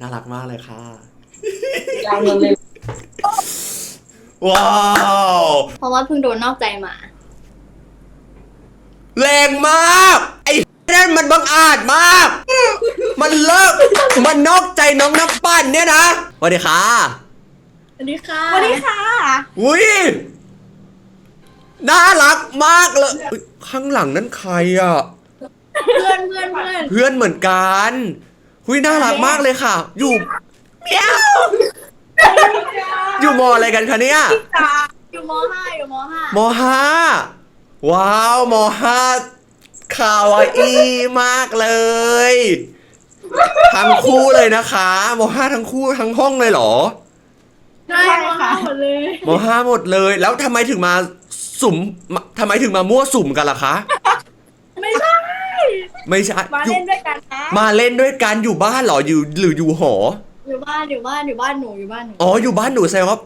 น่ารักมากเลยค่ะ ยาวเลย ว้าว เพราะว่าเพิ่งโดนนอกใจมา แรงมาก ไอ้นั่นมันบังอาจมาก มันเลิก มันนอกใจน้องน้ำปั่นเนี่ยนะสวัสดีค่ะสวัสดีค่ะสวัสดีค่ะ อุ้ยน่ารักมากเลยอุ๊ยข้างหลังนั้นใครอะ เพื่อนเพื่อนเพื่อน เพื่อนเหมือนกัน หุยน่ารักมากเลยค่ะ อยู่เมียวอยู่มออะไรกันคะเนี่ยอยู่มห้าอยู่มห้ามห้าว้าวมห้าคาวาอีมากเลย ทั้งคู่เลยนะคะมห้าทั้งคู่ทั้งห้องเลยเหรอใช่มห้าหมดเลยมห้าหมดเลย แล้วทำไมถึงมาสุ่มมาทำไมถึงมามั่วสุ่มกันล่ะคะไม่ใช่ ไม่ใช่มาอยู่เล่นด้วยกันนะมาเล่นด้วยกันอยู่บ้านเหรออยู่หรืออยู่หอ อยู่บ้านอยู่บ้านอยู่บ้านหนูอยู่บ้านหนูอ๋ออยู่บ้านหนูแซวครับ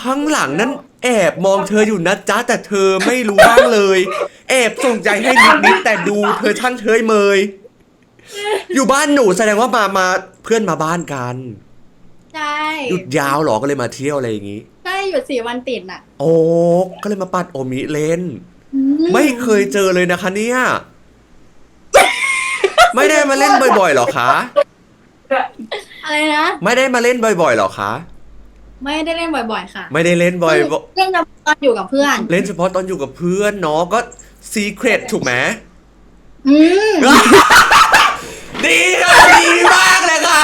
ข้างหลังนั้น แอบมองเธออยู่นะจ๊ะแต่เธอไม่รู้บ้างเลย แอบส่งใจให้นิดนิดๆแต่ดูเธอช่างเชยเมย อยู่บ้านหนูแสดงว่ามามาเพื่อนมาบ้านกันใช่หยุดยาวเหรอก็เลยมาเที่ยวอะไรอย่างงี้ ใช่หยุดสี่วันติดน่ะ โอ้ก็เลยมาปัดโอมิเล่นไม่เคยเจอเลยนะคะเนี่ย ไม่ได้มาเล่นบ่อยๆหรอคะ อะไรนะ ไม่ได้มาเล่นบ่อยๆหรอคะ ไม่ได้เล่นบ่อยๆ ค่ะ ไม่ได้เล่นบ่อยๆเล่นตอนอยู่กับเพื่อน เล่นเฉพาะตอนอยู่กับเพื่อนเนาะก็ซีเครตถูกไหมอืมดีค่ะดีมากเลยค่ะ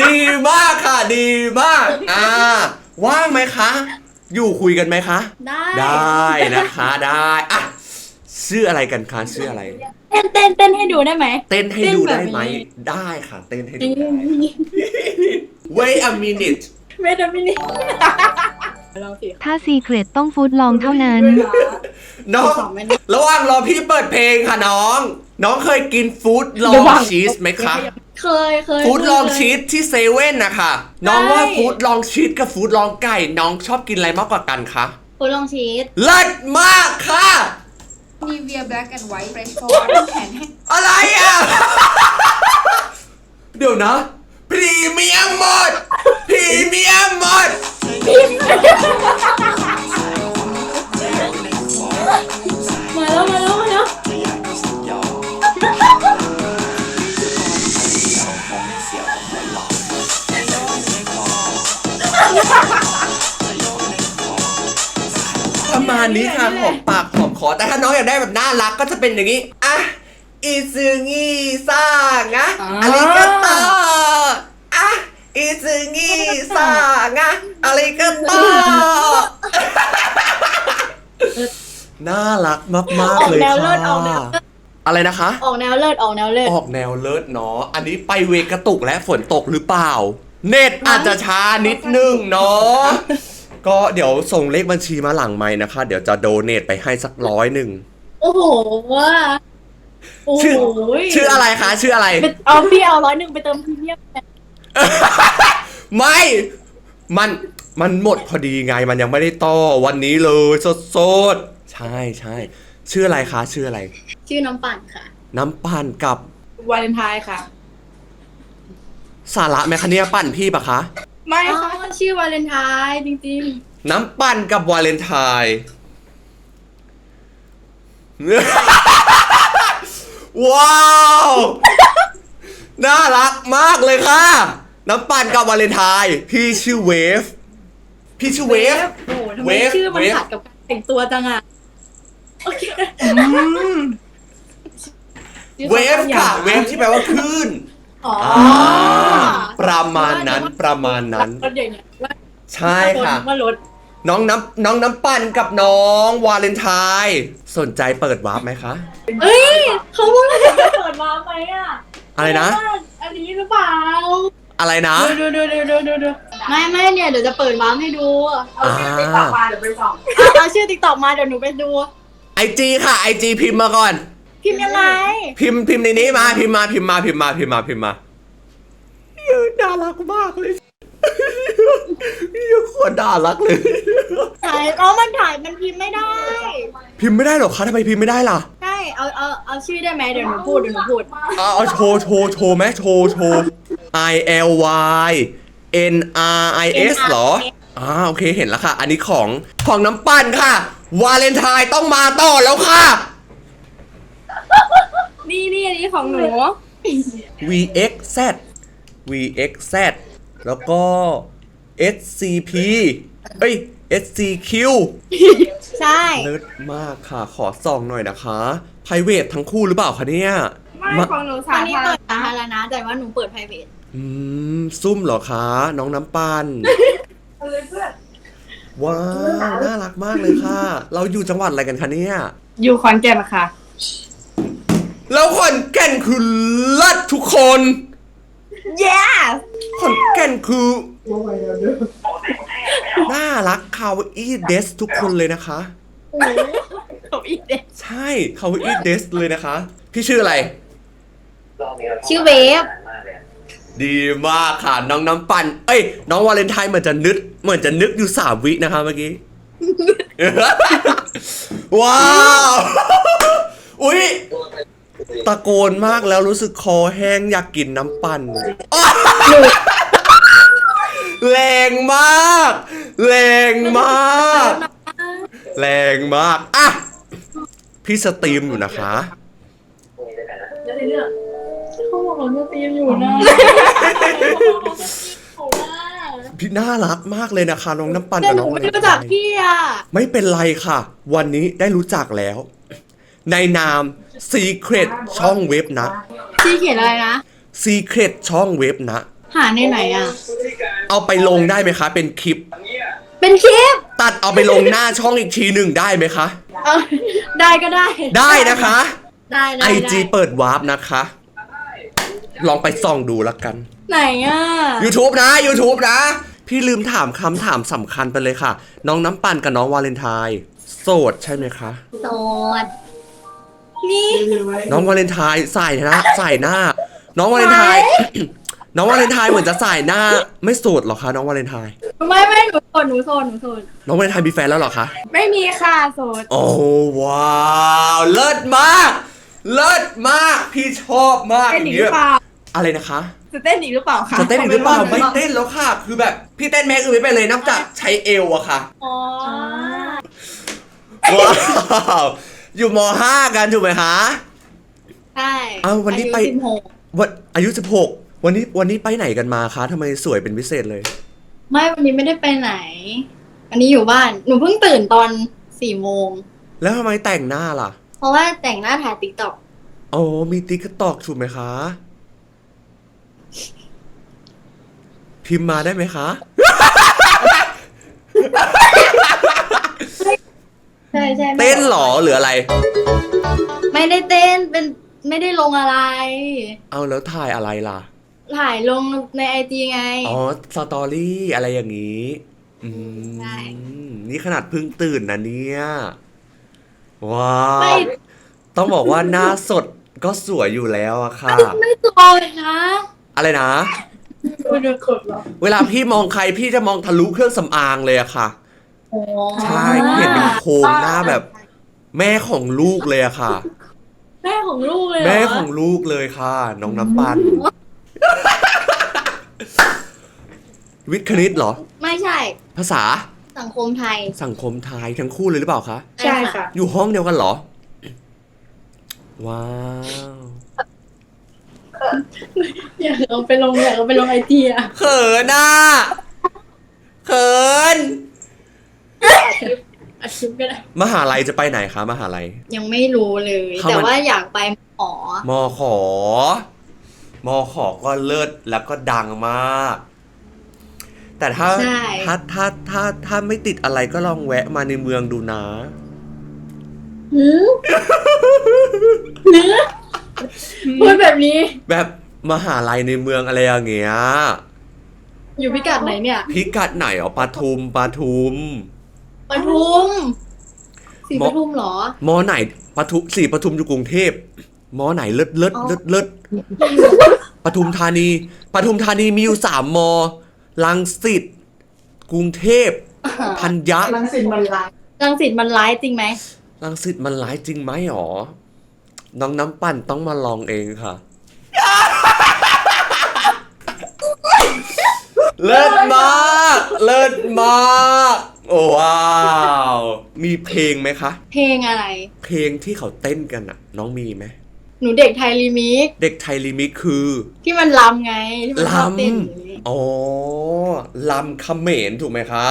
ดีมากค่ะ ดีมาก อ่า ว่างไหมคะ อยู่คุยกันไหมคะ ได้ ได้นะคะ ได้อะชื่ออะไรกันคะชื่ออะไรเต้นเต้นเต้นให้ดูได้ไหม เต้นให้ดูได้ไหมเต้นแบบนี้ได้ค่ะ เต้นให้ดูได้ Wait a minute เวทมินิลองสิถ้าซีเครตต้องฟูดลองเท่านั้น น้องสองเมนูระหว่างรอพี่เปิดเพลงค่ะน้อง น้องเคยกินฟู้ดลองชีสไหมคะ เคยเคยฟู้ดลองเคยชีสที่เซเว่นนะคะ น้องว่าฟู้ดลองชีสกับฟู้ดลองไก่ น้องชอบกินอะไรมากกว่ากันคะ ฟู้ดลองชีสเลิศมากค่ะ นีเวียแบล็กแอนด์ไวท์เฟรชฟอร์แขนแห้งอะไรอะ เดี๋ยวนะ พรีเมียมหมด พรีเมียมหมด มาแล้วมาแล้วมาแล้ว ประมาณนี้ค่ะหอมปากหอมคอแต่ถ้าน้องอยากได้แบบน่ารักก็จะเป็นอย่างนี้อะอีซึงิซ่างะอาริกาโตอะอีซึงิซ่างะอาริกาโตน่ารักมากอๆอกเลยแนวค่ะเลิศออกแนวเลิศอะไรนะคะ ออกแนวเลิศออกแนวเลิศออกแนวเลิศเนาะอันนี้ไปเวกระตุกและฝนตกหรือเปล่า เน็ตอาจจะช้านิดนึงเนาะ ก็เดี๋ยวส่งเลขบัญชีมาหลังไม้นะคะ เดี๋ยวจะโดเนทไปให้สักร้อยหนึ่ง โอ้โหว่าโอ้โหชื่อ ชื่ออะไรคะ ชื่ออะไรไปเอาพี่เอาร้อยหนึ่งไปเติมพรีเมียมไม่ มัน มันหมดพอดีไง มันยังไม่ได้ต่อวันนี้เลยสดสดๆใช่ใช่ชื่ออะไรคะ ชื่ออะไร ชื่อน้ำปั่นค่ะ น้ำปั่นกับวาเลนไทน์ค่ะ สาระแมคาเนียปั่นพี่ปะคะ ไม่อ๋อค่ะชื่อวาเลนไทน์จริงน้ำปั่นกับวาเลนไทน์ ว้าว น่ารักมากเลยค่ะ น้ำปั่นกับวาเลนไทน์พี่ชื่อเวฟ พี่ชื่อๆเวฟ โอ้โหทำไมเวฟชื่อมันเวฟ ขัดกับการแต่งตัวจังอะโอเคเวฟค่ะ เวฟที่แปลว่าคลื่น อ๋ออ่าประมาณนั้นประมาณนั้น รถใหญ่เนี่ยว่าใช่ค่ะ ว่ารถน้องน้ำน้องน้ำปั่นกับน้องวาเลนไทน์สนใจเปิดวาร์ปไหมคะ เอ้ยเขาว่าเปิดมาไหมอะอะไรนะ อันนี้หรือเปล่าอะไรนะ ดูดูดูดูดูดูไม่ไม่เนี่ยเดี๋ยวจะเปิดวาร์ปให้ดู เอาชื่อติ๊กต็อกมาเดี๋ยวไปส่อง เอาเอาชื่อติ๊กต็อกมาเดี๋ยวหนูไปดู ไอจีค่ะไอจีพิมพ์มาก่อน พิมพ์ยังไงพิมพ์พิมพ์ในนี้มาพิมพ์มาพิมพ์มาพิมพ์มาพิมพ์มาพิมพ์มาเฮ้ยน่ารักมากเลยเฮ้ยโคตรน่ารักเลย ถ่ายอ๋อมันถ่ายมันพิมพ์ไม่ได้พิมพ์ไม่ได้หรอคะทำไมพิมพ์ไม่ได้ล่ะใช่เอาเอาเอาชื่อได้ไหมเดี๋ยวหนูพูดเดี๋ยวหนูพูดเอาเอาโชว์โชว์โชว์ไหมโชว์โชว์ I L Y N R I S เหรออ่าโอเคเห็นแล้วค่ะ อันนี้ของของน้ำปั่นค่ะ วาเลนไทน์ต้องมาต่อแล้วค่ะ นี่นี่อันนี้ของหนู V X Z V X Z แล้วก็ S C P เอ้ย S C Q ใช่ เลิศมากค่ะ ขอส่องหน่อยนะคะ private ทั้งคู่หรือเปล่าคะเนี่ยไม่มาของหนูตอสานนี้ธารเปิดณะสาธารณะแต่ว่าหนูเปิด private อืม ซุ่มเหรอคะ น้องน้ำปัน ว้าว น่ารักมากเลยค่ะ เราอยู่จังหวัดอะไรกันคะเนี่ย อยู่ขอนแก่นค่ะ แล้วขอนแก่นคือเลิศทุกคน yes ขอนแก่นคือน่ารักคาวอีเดสทุกคนเลยนะคะ เขาอีกเด็กใช่คาวอีเดสเลยนะคะ พี่ชื่ออะไร ชื่อเวฟดีมากค่ะน้องน้ำปั่น เอ้ย น้องวาเลนไทน์เหมือนจะนึกเหมือนจะนึกอยู่สามวินะคะเมื่อกี้ ว้าว อุ๊ย ตะโกนมากแล้วรู้สึกคอแห้งอยากกินน้ำปั่นแรงมาก แรงมาก แรงมาก อะ พี่สตรีมอยู่นะคะเขาบอกเขาจะตีมอยู่นะพี่น่ารักมากเลยนะคะ น้องน้ำปั่นแต่กับหน้นูองไม่วาเลนรู้ไทจักน์พี่อะ ไม่เป็นไรค่ะ วันนี้ได้รู้จักแล้ว ในนาม Secret ช่องเว็บนะพี่เขียนอะไรนะ Secret ช่องเว็บนะ หาในไหนอะ เอาไปลงได้ไหมคะ เป็นคลิป เป็นคลิป ตัดเอาไปลงหน้าช่องอีกทีหนึ่งได้ไหมคะ เอาได้ก็ได้ ได้นะคะ ได้ได้ IG เปิดวาร์ปนะคะ ลองไปส่องดูแล้วกัน ไหนอะ YouTube นะ YouTube นะ พี่ลืมถามคำถามสำคัญไปเลยค่ะ น้องน้ำปั่นกับน้องวาเลนไทน์โสดใช่ไหมคะ โสด นี่น้องวาเลนไทน์ใส่นะใส่หน้า น้องวาเลนไทน์ น้องวาเลนไทน์เหมือนจะใส่หน้า ไม่โสดหรอคะน้องวาเลนไทน์ ไม่ไม่หนูโสดหนูโสดหนูโสดน้องวาเลนไทน์มีแฟนแล้วเหรอคะ ไม่มีค่ะโสด โอ้ว้าวเลิศมาก เลิศมาก พี่ชอบมากเต้นออีย่างกหเงี้รือยเปล่า อะไรนะคะจะเต้นอีกหรือเปล่าคะจะเต้นอีกหรือเปล่าไม่เต้นแล้วค่ะ คือแบบพี่เต้นแม็กอื่นไม่เป็นเลยนอกจากใช้เอวอะค่ะ อ๋อว้าว อยู่ม .5 กันถูกไหมคะใช่เอาวันนี้ไป อายุสิบหกวันอายุ 16 วันนี้วันนี้ไปไหนกันมาคะทำไมสวยเป็นพิเศษเลย ไม่วันนี้ไม่ได้ไปไหนอันนี้อยู่บ้าน หนูเพิ่งตื่นตอนสี่โมง แล้วทำไมแต่งหน้าล่ะเพราะว่าแต่งหน้าถ่ายติ๊กต็อกโอ้มีติ๊กตอกถูกไหมคะ พิมพ์มาได้ไหมคะ ใช่ใช่เต้นเหรอหรืออะไร ไม่ได้เต้นเป็นไม่ได้ลงอะไร เอาแล้วถ่ายอะไรล่ะ ถ่ายลงในไอจีไง อ๋อ สตอรี่อะไรอย่างนี้ อืม ใช่ นี่ขนาดเพิ่งตื่นนะเนี่ย ว้าไม่ว ต้องบอกว่าหน้าสดก็สวยอยู่แล้วอะค่ะ ไม่ตัวเลยนะอะไรนะเวลาพี่มองใครพี่จะมองทะลุเครื่องสำอางเลยอะค่ะอ๋อ ใช่เห็นเป็นโครงหน้าแบบ แม่ของลูกเลยอะค่ะ แม่ของลูกเลยเหรอแม่ของลูกเลยค่ะ น้องน้ำปัน วิทย์คณิตเหรอ ไม่ใช่ ภาษาสังคมไทยสังคมไทยทั้งคู่เลยหรือเปล่าคะ ใช่ค่ะ อยู่ห้องเดียวกันเหรอ ว้าว อยากเอาไปลงอยากเอาไปลงไอจีอะเขินอะ เขิน อาชิปก็ได้มหาลัยจะไปไหนคะมหาลัย ยังไม่รู้เลย เข้ามา แต่ว่าอยากไปหมอมอขอ มอขอก็เลิศแล้วก็ดังมาก แต่ถ้าใช่ถ้าถ้าถ้าถ้าไม่ติดอะไรก็ลองแวะมาในเมืองดูนะ หือหือพูดแบบนี้ แบบมหาลัยในเมืองอะไรอย่างเงี้ย อยู่พิกัดไหนเนี่ย พิกัดไหนอ๋อปทุมปทุม ปทุมสีหมปอทุมเหรอ มอไหนปทุมสี่ปทุมอยู่กรุงเทพมอไหนเลิศเลิศอ๋อเลิศเลิศปทุมธานีปทุมธานีมีอยู่สามมอลังสิตกรุงเทพธัญญะรังสิตมันร้ายจริงไหมลังสิตมันร้ายจริงไหมหรอน้องน้ำปั่นต้องมาลองเองค่ะ เลิศมาก เลิศมาก โอ้ว้าว มีเพลงไหมคะ เพลงอะไร เพลงที่เขาเต้นกันอะน้องมีไหม หนูเด็กไทยรีมิกซ์เด็กไทยรีมิกซ์คือที่มันลำไง ที่มันชอบเต้นอย่างนี้ลำอ๋อลำเขมรถูกไหมคะ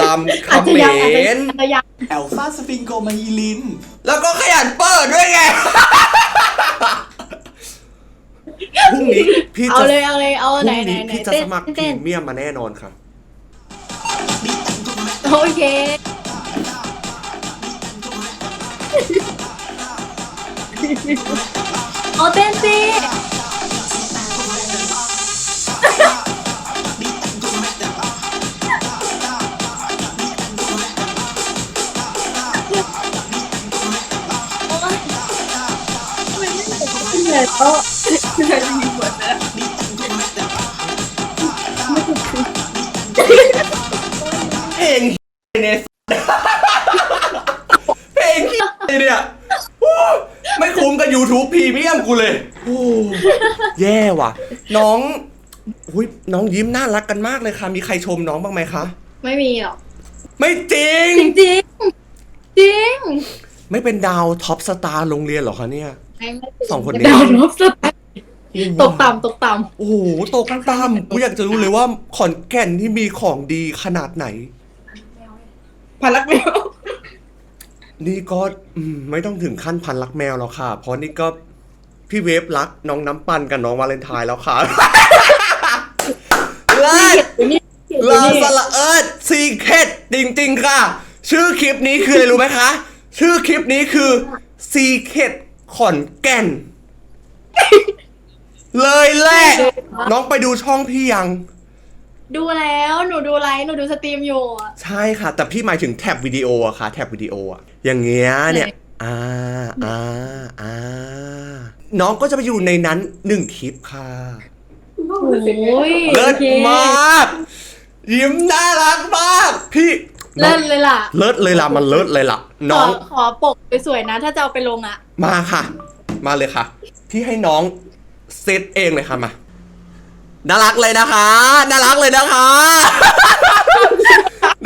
ลำเขอาจจะมยังอาจจะร อาจจะยังแอลฟาสฟิงโกมาอีลิน แล้วก็ขยันเปิดด้วยไง พรุ่งนี้พี่เอาจะเลยเอาเลยเอาพรุ่ไหนงไหนนี้ไหนพี่จะเต้สนมัครพรีเต้นเมียมมาแน่นอนค่ะ โอเค เอาเต้นสิเลยโต๊ะเพ กูเลย โอ้แย่ว่ะ น้องอุยน้องยิ้มน่ารักกันมากเลยค่ะ มีใครชมน้องบ้างไหมคะ ไม่มีหรอกไม่จริง จริงจริงจริงไม่เป็นดาวท็อปสตาร์โรงเรียนเหรอคะเนี่ย ไม่ไม่จริสองคนนี้ ดาวนบสตาร์ตกต่ำตกต่โอ้โหตกต่ำกูอยากจะรู้เลยว่าขอนแก่นที่มีของดีขนาดไหนำพันลักแมวนี่ก็อืมไม่ต้องถึงขั้นพันรักแมวแล้วค่ะ เพราะนี่ก็ พี่เวฟรักน้องน้ำปันกับน้องวาเลนไทน์แล้วค่ะเลิศนี่ลาสละเอิร์ดซีเคดจริงๆค่ะ ชื่อคลิปนี้คืออะไรรู้ไหมคะ ชื่อคลิปนี้คือซีเคดขอนแก่น เลยแหละน้องไปดูช่องพี่ยัง ดูแล้วหนูดูไลฟ์หนูดูสตรีมอยู่อะใช่ค่ะ แต่พี่หมายถึงแท็บวิดีโออะค่ะ แท็บวิดีโออะอย่างเงี้ยเนี่ยไหนอ่าอ่าอ่า น้องก็จะไปอยู่ในนั้นหนึ่งคลิปค่ะโอ้ยเลิศโอคมาก ยิ้มน่ารักมาก พี่เลิศเลยล่ะ เลิศเลยล่ะมันเลิศเลยล่ะขน้อองขอปกสวยๆนะ ถ้าจะเอาไปลงอะ มาค่ะ มาเลยค่ะ พี่ให้น้องเซตเองเลยค่ะมาน่ารักเลยนะคะน่ารักเลยนะคะ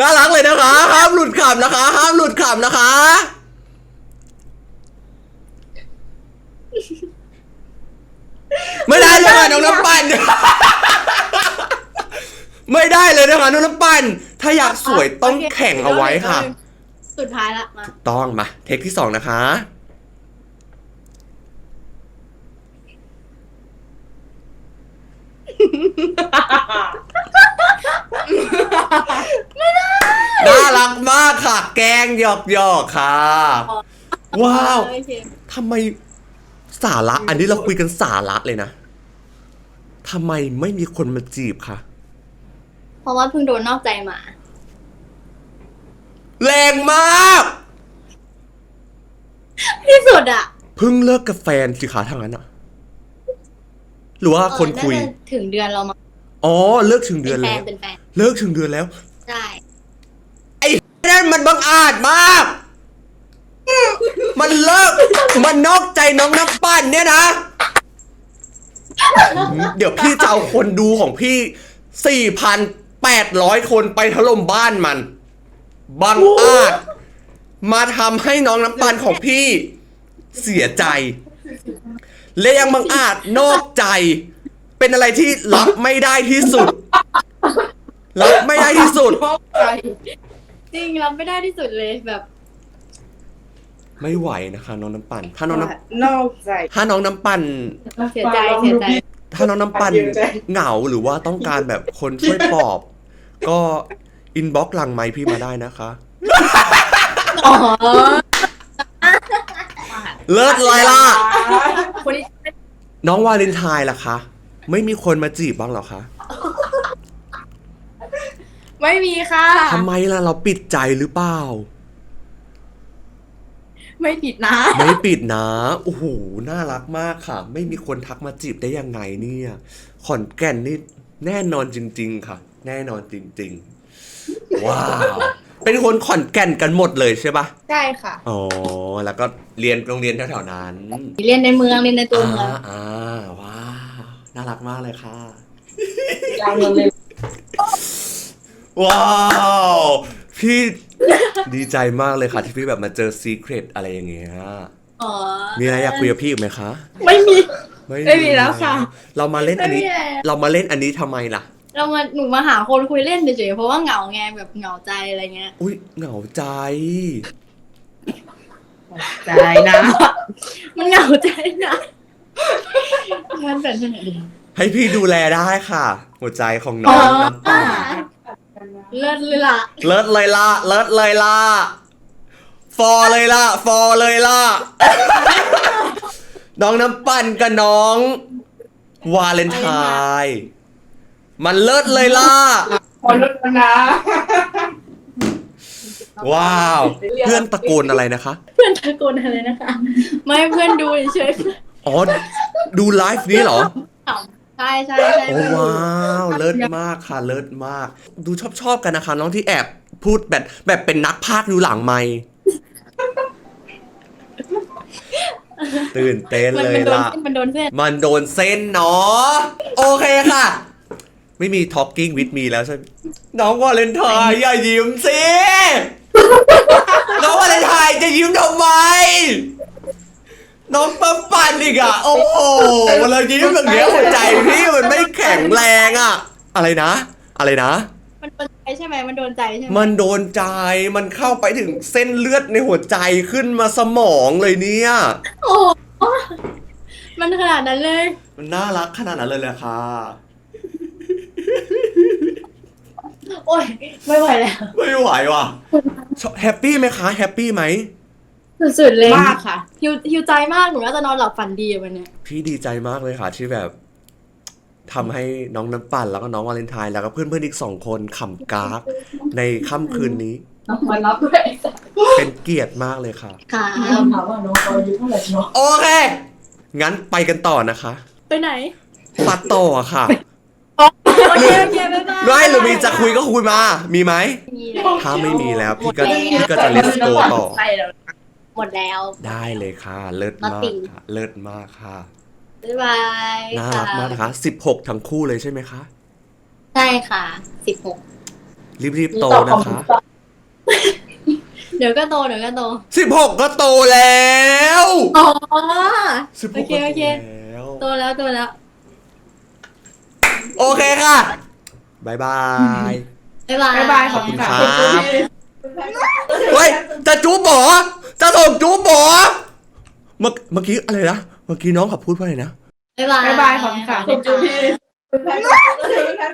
น่ารักเลยนะคะห้ามหลุดขำนะคะห้ามหลุดขำนะคะ ไม่ได้เลยค่ะน้องน้ำปั่น ไม่ได้เลยนะคะน้องน้ำปั่น ถ้าอยากสวยต้องแข่งเอาไว้ค่ะ สุดท้ายละมา ต้องมา เทคที่สองนะคะ น่ารักมากค่ะ แกงหยอกหยอกๆค่ะ ว้าวโอเคทำไม สาระ อันนี้เราคุยกันสาระเลยนะทำไมไม่มีคนมาจีบคะเพราะว่าเพิ่งโดนนอกใจมา แรงมาก ที่สุดอะเพิ่งเลิกกับแฟนสิคะทางนั้นอะหรือว่าคนคุย เออน่าจะถึงเดือนเรามาอ๋อ เลิกถึงเดืเป็อนนแฟแล้นว เป็นแฟนเลิกถึงเดือนแล้ว ใช่นั่นมันบังอาจมาก มันเลิก มันนอกใจน้องน้ำปั่นเนี่ยนะ เดี๋ยวพี่จะเอาคนดูของพี่ 4,800 คนไปถล่มบ้านมัน บังอาจ มาทำให้น้องน้ำปั่นของพี่ เสียใจ และยังบังอาจนอกใจ เป็นอะไรที่รับไม่ได้ที่สุด รับไม่ได้ที่สุด จริงรับไม่ได้ที่สุดเลยแบบ ไม่ไหวนะคะ น้องน้ำปั่น ถ้าน้องน้นอกใจำถ้าน้องน้ำปั่น เสียใจเสียใจ ถ้าน้องน้ำปั่นเยอะใจเหงาหรือว่าต้องการแบบคนช่วยปลอบ ก็อินบ็อกหลังไมค์พี่มาได้นะคะ อ๋อเลิศเลยล่ะ คนนี้น้องวาเลนไทน์ล่ะคะ ไม่มีคนมาจีบบ้างเหรอคะไม่มีค่ะทำไมล่ะเราปิดใจหรือเปล่า ไม่ผิดนะ ไม่ปิดนะโอ้โหน่ารักมากค่ะ ไม่มีคนทักมาจีบได้ยังไงเนี่ย ขอนแก่นนี่แน่นอนจริง ๆ ค่ะ แน่นอนจริง ๆ ว้าว เป็นคนขอนแก่นกันหมดเลยใช่ปะใช่ค่ะ อ๋อ แล้วก็เรียนโรงเรียนแถวๆนั้นเรียนในเมืองเรียนในตัวเมืองอ่าอ่าว้าวน่ารักมากเลยค่ะว้าว พี่ดีใจมากเลยค่ะที่พี่แบบมาเจอซีเครตอะไรอย่างเงี้ย อ๋อมีอะไรอยากคุยกับพี่อีกไหมคะ ไม่มี ไม่มีแล้วค่ะ เรามาเล่นอันนี้ ไม่มีแล้ว เรามาเล่นอันนี้ทำไมล่ะ เรามาหนูมาหาคนคุยเล่นเฉยๆเพราะว่าเหงาไงแบบเหงาใจอะไรเงี้ย อุ้ยเหงาใจ ใจนะมันเหงาใจนะงั้นเป็นที่ไหนดีให้พี่ดูแลได้ค่ะ หัวใจของน้อ๋อองน้ำปั่น เลิศเลยล่ะเลิศเลยล่ะเลิศเลยล่ะฟอเลยล่ะฟอเลยล่ะ น้องน้ำปั่นกับน้อง วาเลนไทน์มันเลิศเลยล่ะคนรุ่นนะ ว้าว เพื่อนตะโกนอะไรนะคะ เพื่อนตะโกนอะไรนะคะ ไม่ให้เพื่อนดูเฉยๆอ๋อ ดูไลฟ์นี้เหรอ ใช่ใช่ใช่โอ้ว้าวเลิศมากค่ะเลิศมาก ดูชอบชอบๆกันนะคะ น้องที่แอบพูดแบบแบบเป็นนักพากย์อยู่หลังไมค์ตื่นเต้นมันเลมัยนโดนล่ะ เส้นมันโดนเส้นมันโดนเส้นเนาะโอเคค่ะ ไม่มี talking with me แล้วใช่ไหมน้องวาเลนไทน์อย่ายิ้มสิ น้องวาเลนไทน์จะยิ้มทำไม น้องปั๊มปั่นอีกอะ โอ้โหเรายิ้มแบบเนี้ยหัวใจพี่มันไม่แข็งแรงอะ อะไรนะ อะไรนะ มันโดนใจใช่ไหมมันโดนใจใช่ไหมมันโดนใจมันเข้าไปถึงเส้นเลือดในหัวใจขึ้นมาสมองเลยเนี่ย โอ้มันขนาดนั้นเลย มันน่ารักขนาดนั้นเลยแหละค่ะ โอ้ยไม่ไหวแล้ว ไม่ไหวว่ะแฮปปี้ไหมคะ แฮปปี้ไหม สุดๆเลยมากค่ะหิวหิวใจมากหนูน่าจะนอนหลับฝันดีอะวันเนี้ยพี่ดีใจมากเลยค่ะที่แบบทำให้น้องน้ำปั่นแล้วก็น้องวาเลนไทน์แล้วก็เพื่อนๆอีกสองคนขำกากในค่ำคืนนี้มารับด้วยเป็นเกียรติมากเลยค่ะ ค่ะ ถามว่าน้องเขาอายุเท่าไหร่เนาะโอเค งั้นไปกันต่อนะคะไปไหน ตัดต่อค่ะโอเคโอเคบ๊ายบายไม่หรือมีจะคุยก็คุยมา มีไหม มีเลยถ้าไม่มีแล้วพี่ก็พี่ก็จะ let's go ต่อ ใช่แล้วห มดแล้ว ได้เลยค่ะ เลิศมาก Nothing ค่ะเลิศมากค่ะ บ๊ายบายน่ารักมากนะคะ 16 ทั้งคู่เลยใช่ไหมคะ ใช่ค่ะสิบหกรีบๆโตนะคะ เดี๋ยวก็โตเดี๋ยวก็โต16 ก็โตแล้วอ๋อ 16โอเคก็โอเค โตแล้วโตแล้วโตแล้วโอเคค่ะบายบาย บ๊ายบาย บ๊ายบายขอบคุณค่ะ ขอบคุณครับ เฮ้ยจะจูบหมอจะส่งจูบหมอเมื่อเมื่อกี้อะไรนะ เมื่อกี้น้องขับพูดว่าอะไรนะ บ๊ายบาย บ๊ายบายขอบคุณค่ะบ๊ายบาย